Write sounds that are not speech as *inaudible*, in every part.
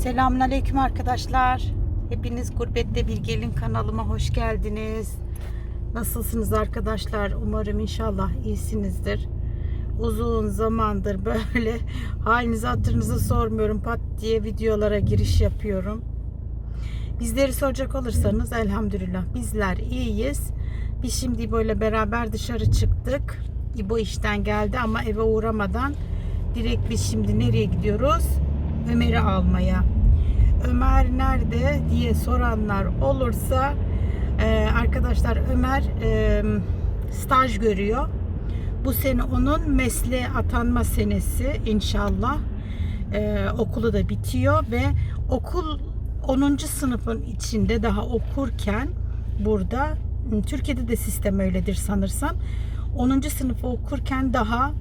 Selamünaleyküm arkadaşlar. Hepiniz Gurbette Bir Gelin kanalıma hoş geldiniz. Nasılsınız arkadaşlar? Umarım inşallah iyisinizdir. Uzun zamandır böyle *laughs* halinizi hatırınızı sormuyorum. Pat diye videolara giriş yapıyorum. Bizleri soracak olursanız elhamdülillah bizler iyiyiz. Biz şimdi böyle beraber dışarı çıktık. İbo işten geldi ama eve uğramadan direkt biz şimdi nereye gidiyoruz? Ömer'i almaya. Ömer nerede diye soranlar olursa e, arkadaşlar Ömer e, staj görüyor. Bu sene onun mesleğe atanma senesi inşallah. E, okulu da bitiyor ve okul 10. sınıfın içinde daha okurken burada Türkiye'de de sistem öyledir sanırsam. 10. sınıfı okurken daha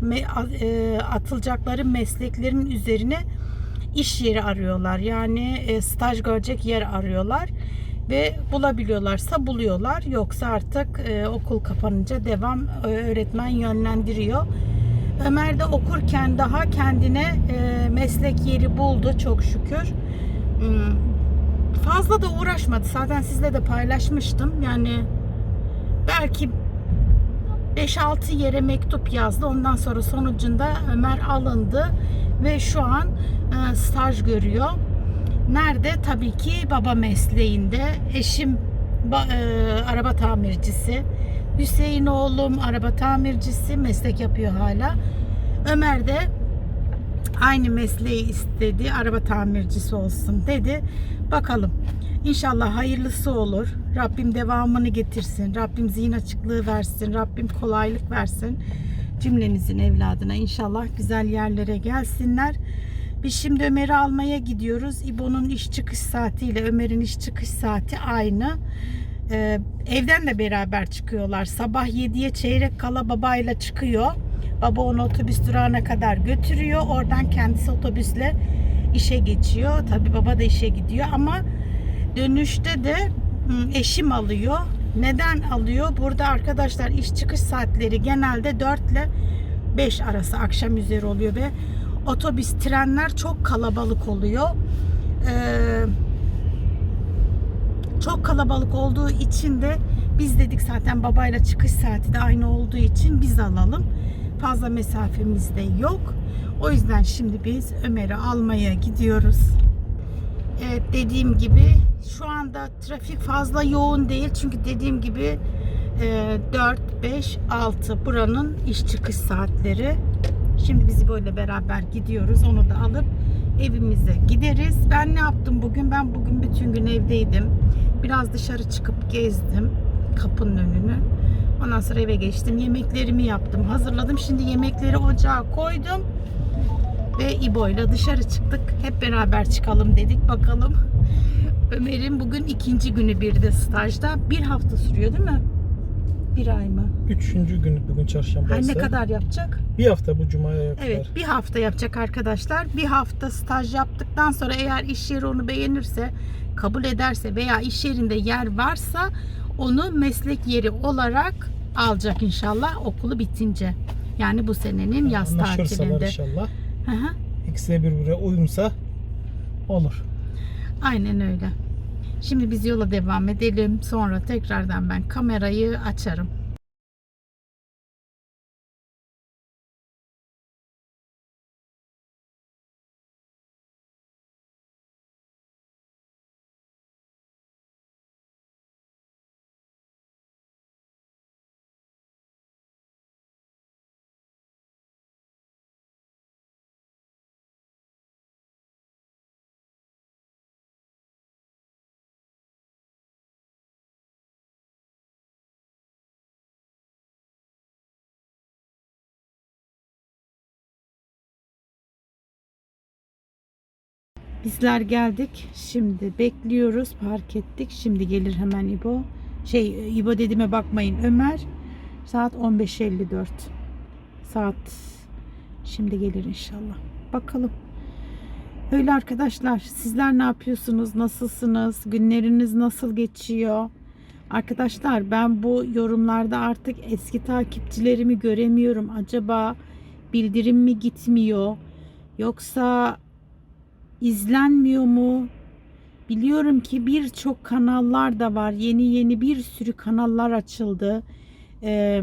atılacakları mesleklerin üzerine iş yeri arıyorlar. Yani e, staj görecek yer arıyorlar ve bulabiliyorlarsa buluyorlar. Yoksa artık e, okul kapanınca devam e, öğretmen yönlendiriyor. Ömer de okurken daha kendine meslek yeri buldu çok şükür. Hmm, Fazla da uğraşmadı. Zaten sizle de paylaşmıştım. Yani belki 5-6 yere mektup yazdı. Ondan sonra sonucunda Ömer alındı ve şu an e, staj görüyor. Nerede? Tabii ki baba mesleğinde. Eşim ba- e, araba tamircisi. Hüseyin oğlum araba tamircisi. Meslek yapıyor hala. Ömer de aynı mesleği istedi. Araba tamircisi olsun dedi. Bakalım. İnşallah hayırlısı olur. Rabbim devamını getirsin. Rabbim zihin açıklığı versin. Rabbim kolaylık versin. Cümlemizin evladına inşallah güzel yerlere gelsinler. Biz şimdi Ömer'i almaya gidiyoruz. İbo'nun iş çıkış saatiyle Ömer'in iş çıkış saati aynı. Ee, evden de beraber çıkıyorlar. Sabah 7'ye çeyrek kala babayla çıkıyor. Baba onu otobüs durağına kadar götürüyor. Oradan kendisi otobüsle işe geçiyor. Tabii baba da işe gidiyor ama dönüşte de eşim alıyor. Neden alıyor? Burada arkadaşlar iş çıkış saatleri genelde 4 ile 5 arası akşam üzeri oluyor ve otobüs, trenler çok kalabalık oluyor. Ee, çok kalabalık olduğu için de biz dedik zaten babayla çıkış saati de aynı olduğu için biz alalım. Fazla mesafemiz de yok. O yüzden şimdi biz Ömer'i almaya gidiyoruz. Evet dediğim gibi şu anda trafik fazla yoğun değil. Çünkü dediğim gibi e, 4, 5, 6 buranın iş çıkış saatleri. Şimdi bizi böyle beraber gidiyoruz. Onu da alıp evimize gideriz. Ben ne yaptım bugün? Ben bugün bütün gün evdeydim. Biraz dışarı çıkıp gezdim kapının önünü. Ondan sonra eve geçtim. Yemeklerimi yaptım. Hazırladım. Şimdi yemekleri ocağa koydum. Ve İbo ile dışarı çıktık. Hep beraber çıkalım dedik. Bakalım. Ömer'in bugün ikinci günü bir de stajda. Bir hafta sürüyor değil mi? Bir ay mı? Üçüncü günü bugün çarşamba ne kadar yapacak? bir hafta bu cumaya kadar. Evet bir hafta yapacak arkadaşlar. Bir hafta staj yaptıktan sonra eğer iş yeri onu beğenirse, kabul ederse veya iş yerinde yer varsa onu meslek yeri olarak alacak inşallah okulu bitince. Yani bu senenin yaz tatilinde. inşallah. Hı, İkisi birbirine uyumsa olur. Aynen öyle. Şimdi biz yola devam edelim. Sonra tekrardan ben kamerayı açarım. Bizler geldik. Şimdi bekliyoruz. Park ettik. Şimdi gelir hemen İbo. Şey İbo dediğime bakmayın. Ömer. Saat 15.54. Saat şimdi gelir inşallah. Bakalım. Öyle arkadaşlar. Sizler ne yapıyorsunuz? Nasılsınız? Günleriniz nasıl geçiyor? Arkadaşlar ben bu yorumlarda artık eski takipçilerimi göremiyorum. Acaba bildirim mi gitmiyor? Yoksa izlenmiyor mu? Biliyorum ki birçok kanallar da var. Yeni yeni bir sürü kanallar açıldı. Ee,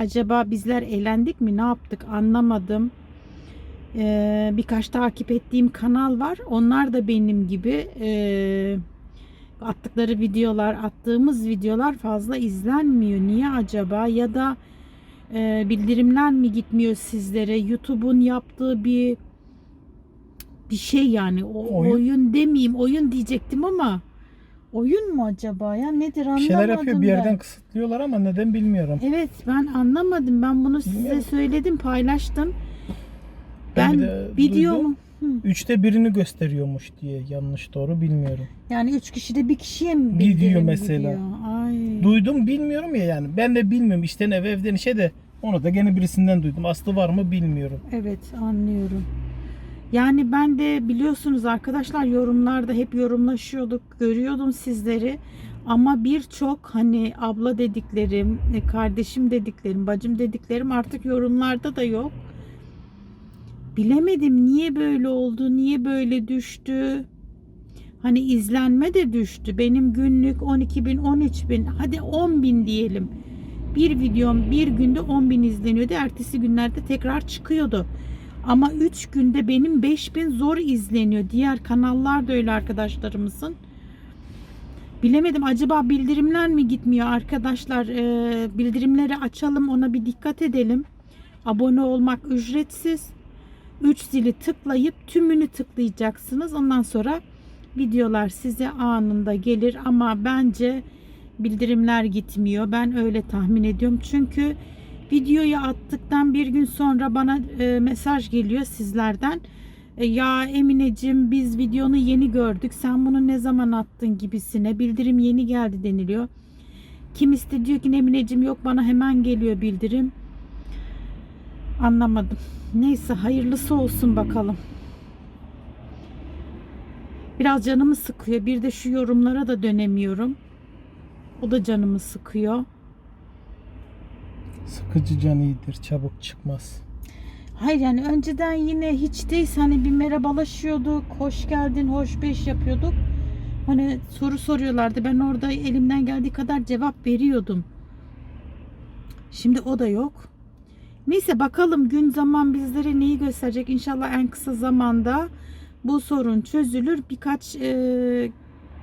acaba bizler eğlendik mi? Ne yaptık? Anlamadım. Ee, birkaç takip ettiğim kanal var. Onlar da benim gibi ee, attıkları videolar, attığımız videolar fazla izlenmiyor. Niye acaba? Ya da e, bildirimler mi gitmiyor sizlere? YouTube'un yaptığı bir bir şey yani. O, Oyun. oyun. demeyeyim. Oyun diyecektim ama oyun mu acaba ya? Nedir anlamadım Bir şeyler yapıyor bir yerden ben. kısıtlıyorlar ama neden bilmiyorum. Evet ben anlamadım. Ben bunu size Bilmiyorum. söyledim, paylaştım. Ben Ben, videomu duydum. Üçte birini gösteriyormuş diye yanlış doğru bilmiyorum. yani üç kişide bir kişiye mi Video bildirim mesela. gidiyor? Ay. Duydum bilmiyorum ya yani. Ben de bilmiyorum. İşten eve evden işe de onu da gene birisinden duydum. Aslı var mı bilmiyorum. Evet anlıyorum. Yani ben de biliyorsunuz arkadaşlar yorumlarda hep yorumlaşıyorduk. Görüyordum sizleri. Ama birçok hani abla dediklerim, e, kardeşim dediklerim, bacım dediklerim artık yorumlarda da yok. Bilemedim niye böyle oldu, niye böyle düştü. Hani izlenme de düştü. Benim günlük 12 bin, 13 bin, hadi 10 bin diyelim. Bir videom bir günde 10 bin izleniyordu. Ertesi günlerde tekrar çıkıyordu. Ama 3 günde benim 5000 zor izleniyor. Diğer kanallar da öyle arkadaşlarımızın. Bilemedim acaba bildirimler mi gitmiyor arkadaşlar? Ee, bildirimleri açalım ona bir dikkat edelim. Abone olmak ücretsiz. 3 zili tıklayıp tümünü tıklayacaksınız. Ondan sonra videolar size anında gelir ama bence bildirimler gitmiyor. Ben öyle tahmin ediyorum. Çünkü videoyu attıktan bir gün sonra bana e, mesaj geliyor sizlerden. E, ya Emineciğim biz videonu yeni gördük. Sen bunu ne zaman attın gibisine. Bildirim yeni geldi deniliyor. Kimisi diyor ki Emineciğim yok bana hemen geliyor bildirim. Anlamadım. Neyse hayırlısı olsun bakalım. Biraz canımı sıkıyor. Bir de şu yorumlara da dönemiyorum. O da canımı sıkıyor. Sıkıcı can iyidir. Çabuk çıkmaz. Hayır yani önceden yine hiç değilse hani bir merhabalaşıyorduk. Hoş geldin, hoş beş yapıyorduk. Hani soru soruyorlardı. Ben orada elimden geldiği kadar cevap veriyordum. Şimdi o da yok. Neyse bakalım gün zaman bizlere neyi gösterecek. İnşallah en kısa zamanda bu sorun çözülür. Birkaç e,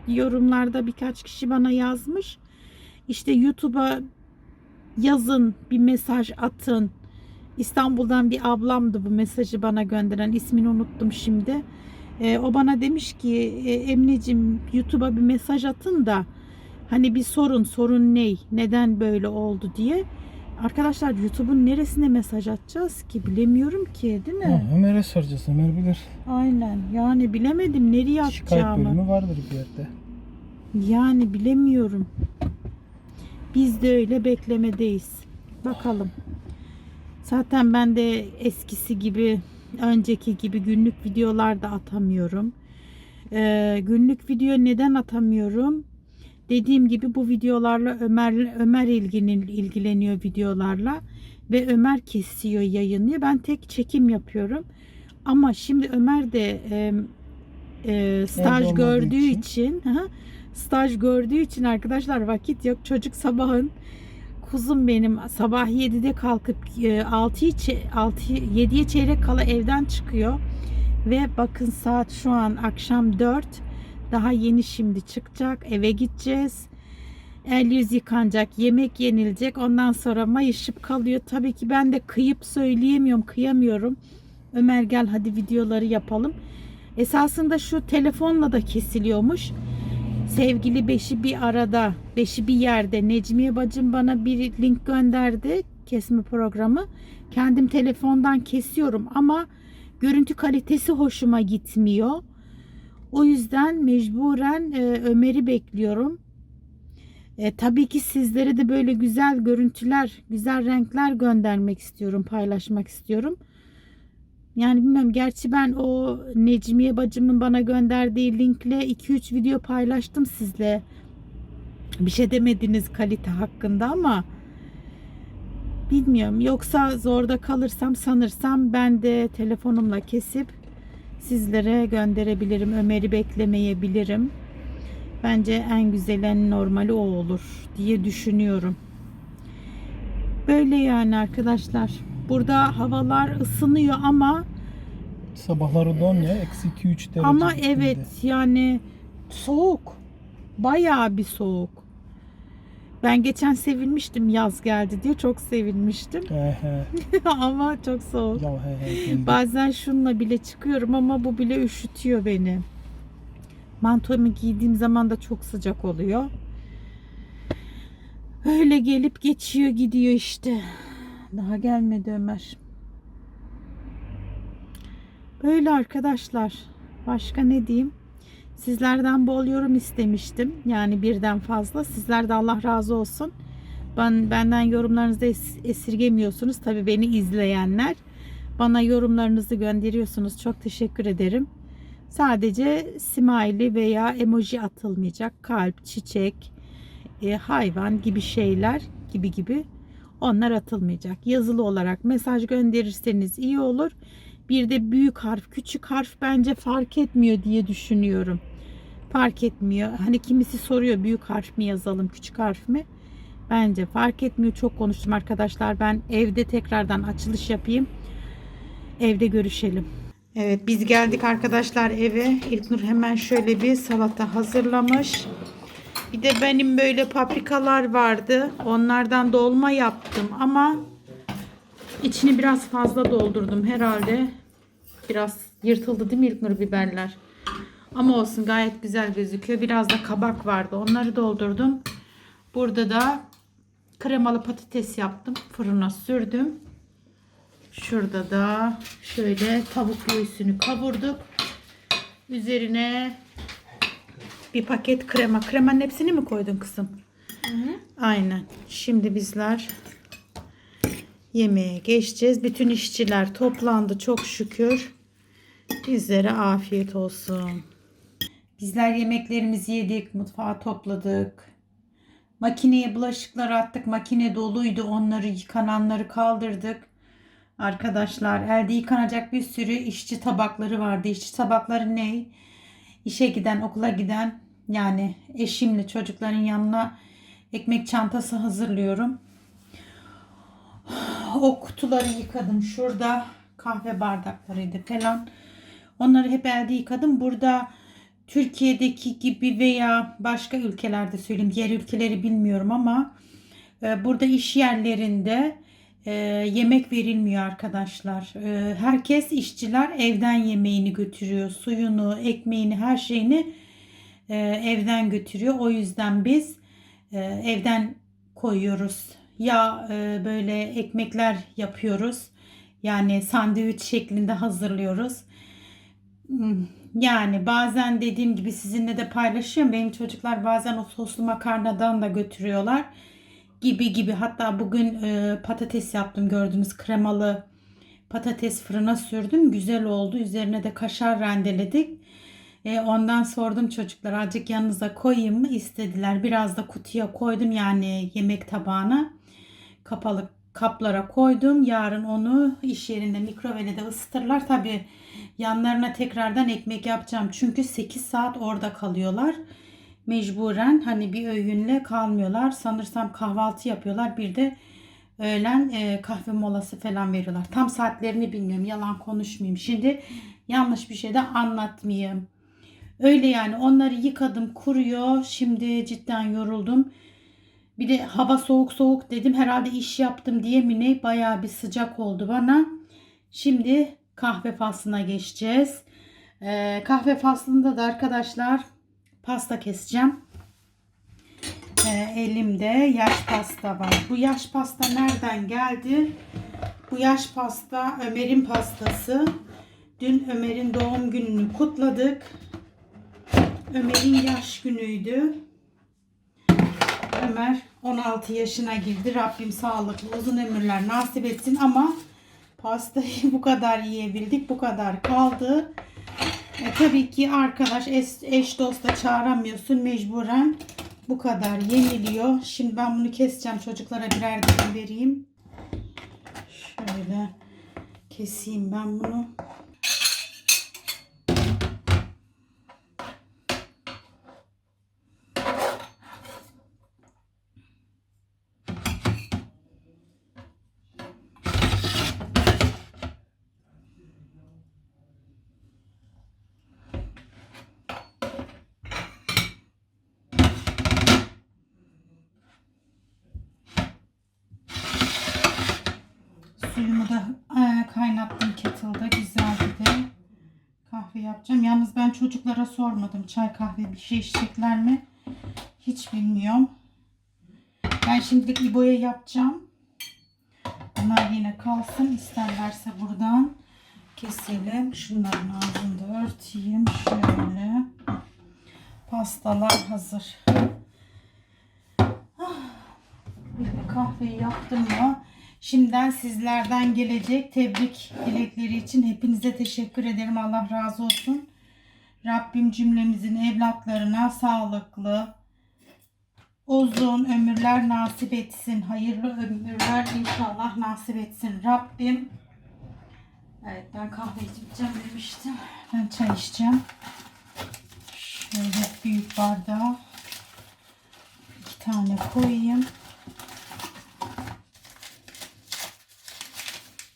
yorumlarda birkaç kişi bana yazmış. İşte YouTube'a yazın bir mesaj atın. İstanbul'dan bir ablamdı bu mesajı bana gönderen. ismini unuttum şimdi. E, o bana demiş ki e, Emre'cim YouTube'a bir mesaj atın da hani bir sorun sorun ney neden böyle oldu diye. Arkadaşlar YouTube'un neresine mesaj atacağız ki bilemiyorum ki değil mi? Ha, Ömer'e soracağız. Ömer bilir. Aynen yani bilemedim nereye Şikayet atacağımı. bölümü vardır bir yerde. Yani bilemiyorum. Biz de öyle beklemedeyiz. Bakalım. Zaten ben de eskisi gibi, önceki gibi günlük videolar da atamıyorum. Ee, günlük video neden atamıyorum? Dediğim gibi bu videolarla Ömer Ömer ilginin ilgileniyor videolarla ve Ömer kesiyor, yayınlıyor. Ben tek çekim yapıyorum. Ama şimdi Ömer de e, e, staj gördüğü için. için, hı, staj gördüğü için arkadaşlar vakit yok. Çocuk sabahın kuzum benim sabah 7'de kalkıp e, 6'yı 6 7'ye çeyrek kala evden çıkıyor. Ve bakın saat şu an akşam 4. Daha yeni şimdi çıkacak. Eve gideceğiz. El yüz yıkanacak, yemek yenilecek. Ondan sonra mayışıp kalıyor. Tabii ki ben de kıyıp söyleyemiyorum, kıyamıyorum. Ömer gel hadi videoları yapalım. Esasında şu telefonla da kesiliyormuş. Sevgili Beşi bir arada, Beşi bir yerde. Necmiye bacım bana bir link gönderdi. Kesme programı. Kendim telefondan kesiyorum ama görüntü kalitesi hoşuma gitmiyor. O yüzden mecburen e, Ömer'i bekliyorum. E, tabii ki sizlere de böyle güzel görüntüler, güzel renkler göndermek istiyorum, paylaşmak istiyorum. Yani bilmem gerçi ben o Necmiye bacımın bana gönderdiği linkle 2-3 video paylaştım sizle. Bir şey demediniz kalite hakkında ama bilmiyorum. Yoksa zorda kalırsam sanırsam ben de telefonumla kesip sizlere gönderebilirim. Ömer'i beklemeyebilirim. Bence en güzel, en normali o olur diye düşünüyorum. Böyle yani arkadaşlar. Burada havalar ısınıyor ama Sabahları don ya. Eksi 2-3 derece. ama evet yani soğuk. Bayağı bir soğuk. Ben geçen sevinmiştim yaz geldi diye çok sevinmiştim. He he. *laughs* ama çok soğuk. Ya he he. Bazen şununla bile çıkıyorum ama bu bile üşütüyor beni. Mantomu giydiğim zaman da çok sıcak oluyor. Öyle gelip geçiyor gidiyor işte. Daha gelmedi Ömer. Böyle arkadaşlar. Başka ne diyeyim? Sizlerden bol yorum istemiştim. Yani birden fazla. Sizler de Allah razı olsun. Ben, benden yorumlarınızı es- esirgemiyorsunuz. Tabii beni izleyenler. Bana yorumlarınızı gönderiyorsunuz. Çok teşekkür ederim. Sadece smiley veya emoji atılmayacak. Kalp, çiçek, e, hayvan gibi şeyler gibi gibi onlar atılmayacak. Yazılı olarak mesaj gönderirseniz iyi olur. Bir de büyük harf, küçük harf bence fark etmiyor diye düşünüyorum. Fark etmiyor. Hani kimisi soruyor büyük harf mi yazalım, küçük harf mi? Bence fark etmiyor. Çok konuştum arkadaşlar. Ben evde tekrardan açılış yapayım. Evde görüşelim. Evet biz geldik arkadaşlar eve. İlknur hemen şöyle bir salata hazırlamış. Bir de benim böyle paprikalar vardı. Onlardan dolma yaptım ama içini biraz fazla doldurdum herhalde. Biraz yırtıldı değil mi İlknur biberler? Ama olsun gayet güzel gözüküyor. Biraz da kabak vardı. Onları doldurdum. Burada da kremalı patates yaptım. Fırına sürdüm. Şurada da şöyle tavuk göğsünü kavurduk. Üzerine bir paket krema. Kremanın hepsini mi koydun kızım? Aynen. Şimdi bizler yemeğe geçeceğiz. Bütün işçiler toplandı çok şükür. Bizlere afiyet olsun. Bizler yemeklerimizi yedik, mutfağı topladık. Makineye bulaşıkları attık. Makine doluydu. Onları yıkananları kaldırdık. Arkadaşlar elde yıkanacak bir sürü işçi tabakları vardı. İşçi tabakları ne? İşe giden, okula giden yani eşimle çocukların yanına ekmek çantası hazırlıyorum. O kutuları yıkadım. Şurada kahve bardaklarıydı falan. Onları hep elde yıkadım. Burada Türkiye'deki gibi veya başka ülkelerde söyleyeyim. Diğer ülkeleri bilmiyorum ama e, burada iş yerlerinde e, yemek verilmiyor arkadaşlar. E, herkes işçiler evden yemeğini götürüyor. Suyunu, ekmeğini, her şeyini e, evden götürüyor. O yüzden biz e, evden koyuyoruz. Ya e, böyle ekmekler yapıyoruz. Yani sandviç şeklinde hazırlıyoruz. Hmm, Yani bazen dediğim gibi sizinle de paylaşıyorum. Benim çocuklar bazen o soslu makarnadan da götürüyorlar. Gibi gibi. Hatta bugün e, patates yaptım gördüğünüz kremalı patates fırına sürdüm. Güzel oldu. Üzerine de kaşar rendeledik. E, ondan sordum çocuklar azıcık yanınıza koyayım mı istediler. Biraz da kutuya koydum yani yemek tabağına. Kapalı kaplara koydum. Yarın onu iş yerinde mikrovelede ısıtırlar. Tabi yanlarına tekrardan ekmek yapacağım. Çünkü 8 saat orada kalıyorlar. Mecburen hani bir öğünle kalmıyorlar. Sanırsam kahvaltı yapıyorlar. Bir de öğlen e, kahve molası falan veriyorlar. Tam saatlerini bilmiyorum. Yalan konuşmayayım. Şimdi yanlış bir şey de anlatmayayım. Öyle yani onları yıkadım kuruyor. Şimdi cidden yoruldum. Bir de hava soğuk soğuk dedim. Herhalde iş yaptım diye mi ne? Bayağı bir sıcak oldu bana. Şimdi kahve faslına geçeceğiz. Ee, kahve faslında da arkadaşlar pasta keseceğim. Ee, elimde yaş pasta var. Bu yaş pasta nereden geldi? Bu yaş pasta Ömer'in pastası. Dün Ömer'in doğum gününü kutladık. Ömer'in yaş günüydü. Ömer 16 yaşına girdi. Rabbim sağlıklı uzun ömürler nasip etsin ama pastayı *laughs* bu kadar yiyebildik. Bu kadar kaldı. E, tabii ki arkadaş eş, eş dost da çağıramıyorsun. Mecburen bu kadar yeniliyor. Şimdi ben bunu keseceğim. Çocuklara birer dilim vereyim. Şöyle keseyim ben bunu. Çocuklara sormadım. Çay kahve bir şey içecekler mi? Hiç bilmiyorum. Ben şimdilik İbo'ya yapacağım. Bunlar yine kalsın. İsterlerse buradan keselim. Şunların ağzını da örteyim. Şöyle. Pastalar hazır. Ah, Bir kahveyi yaptım mı? Şimdiden sizlerden gelecek tebrik dilekleri için hepinize teşekkür ederim. Allah razı olsun. Rabbim cümlemizin evlatlarına sağlıklı, uzun ömürler nasip etsin. Hayırlı ömürler inşallah nasip etsin. Rabbim Evet ben kahve içeceğim demiştim. Ben çay içeceğim. Şöyle büyük bardağa iki tane koyayım.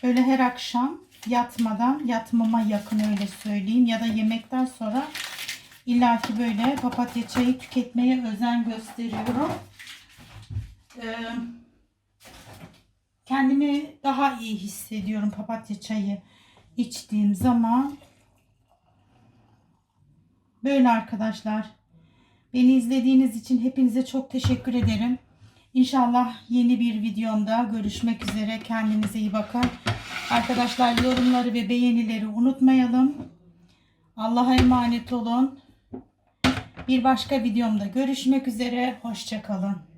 Böyle her akşam yatmadan, yatmama yakın öyle söyleyeyim ya da yemekten sonra illaki böyle papatya çayı tüketmeye özen gösteriyorum. Ee, kendimi daha iyi hissediyorum papatya çayı içtiğim zaman. Böyle arkadaşlar. Beni izlediğiniz için hepinize çok teşekkür ederim. İnşallah yeni bir videomda görüşmek üzere. Kendinize iyi bakın. Arkadaşlar yorumları ve beğenileri unutmayalım. Allah'a emanet olun. Bir başka videomda görüşmek üzere. Hoşçakalın.